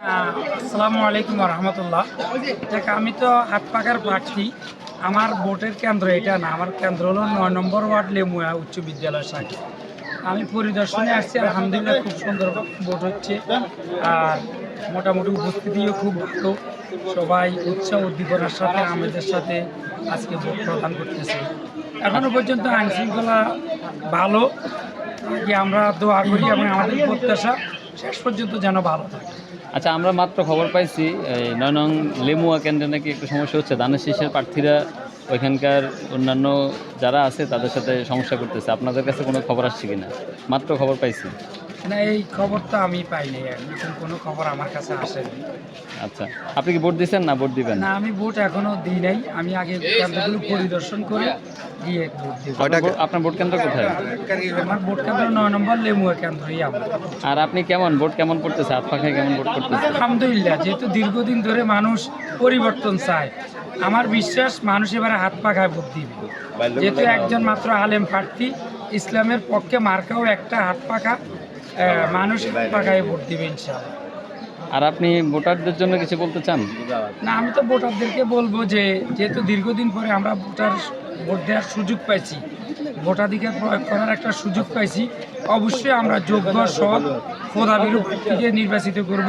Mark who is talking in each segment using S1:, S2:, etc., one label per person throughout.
S1: আসসালামু আলাইকুম রহমতুল্লাহ দেখ, আমি তো হাত পাকার প্রার্থী। আমার ভোটের কেন্দ্র এটা না, আমার কেন্দ্র হলো নয় নম্বর ওয়ার্ড লেমুয়া উচ্চ বিদ্যালয় শাখা। আমি পরিদর্শনে আসছি, আলহামদুলিল্লাহ খুব সুন্দর ভোট হচ্ছে। আর মোটামুটি উপস্থিতিও খুব ভালো। সবাই উৎসাহ, উদ্দীপনার সাথে আমাদের সাথে আজকে ভোট প্রদান করতেছে। এখনও পর্যন্ত আইন শৃঙ্খলা ভালো আমরা দোয়া করি এবং আমাদের প্রত্যাশা শেষ পর্যন্ত যেন ভালো থাকে।
S2: আচ্ছা আমরা মাত্র খবর পাইছি নয় নং লেমুয়া কেন্দ্রে নাকি একটু সমস্যা হচ্ছে। ধানের শীষের প্রার্থীরা ওইখানকার অন্যান্য যারা আছে, তাদের সাথে সমস্যা করতেছে। আপনাদের কাছে কোনো খবর আসছে কিনা? মাত্র খবর পাইছি।
S1: না এই খবর তো আমি পাইনি এখন কোনো খবর আমার কাছে আসেনি
S2: আচ্ছা আপনি কি ভোট দিচ্ছেন না ভোট দিবেন?
S1: না আমি ভোট এখনও দিই নাই। আমি আগে কেন্দ্রগুলো পরিদর্শন করে গিয়ে ভোট দিব।
S2: আপনার ভোট- কেন্দ্র কোথায়?
S1: আমার ভোট কেন্দ্র নয় নম্বর লেমুয়া কেন্দ্রই আমার।
S2: আর আপনি কেমন? ভোট কেমন করতেছে হাত পাখায় কেমন ভোট করতেছে
S1: আলহামদুলিল্লাহ যেহেতু দীর্ঘদিন ধরে মানুষ পরিবর্তন চায় আমার বিশ্বাস মানুষ এবারে হাত পাখায় ভোট দিবে। যেহেতু একজন মাত্র আলেম প্রার্থী ইসলামের পক্ষে মার্কাও একটা হাত পাখা মানুষ পাখায় ভোট দিবে ইনশাআল্লাহ।
S2: আর আপনি ভোটারদের জন্য কিছু বলতে চান?
S1: না আমি তো ভোটারদেরকে বলব যে যেহেতু দীর্ঘদিন পরে আমরা ভোটার ভোট দেওয়ার সুযোগ পাইছি ভোটাধিকার প্রয়োগ করার একটা সুযোগ পাইছি অবশ্যই আমরা যোগ্য সৎ খোদাবিরু ব্যক্তিকে নির্বাচিত করব।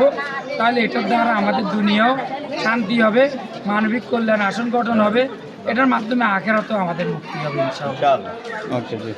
S1: তাহলে এটার দ্বারা আমাদের দুনিয়াও শান্তি হবে মানবিক কল্যাণ আসন গঠন হবে এটার মাধ্যমে আখেরাতেও আমাদের মুক্তি হবে ইনশাআল্লাহ।
S2: ওকে জি।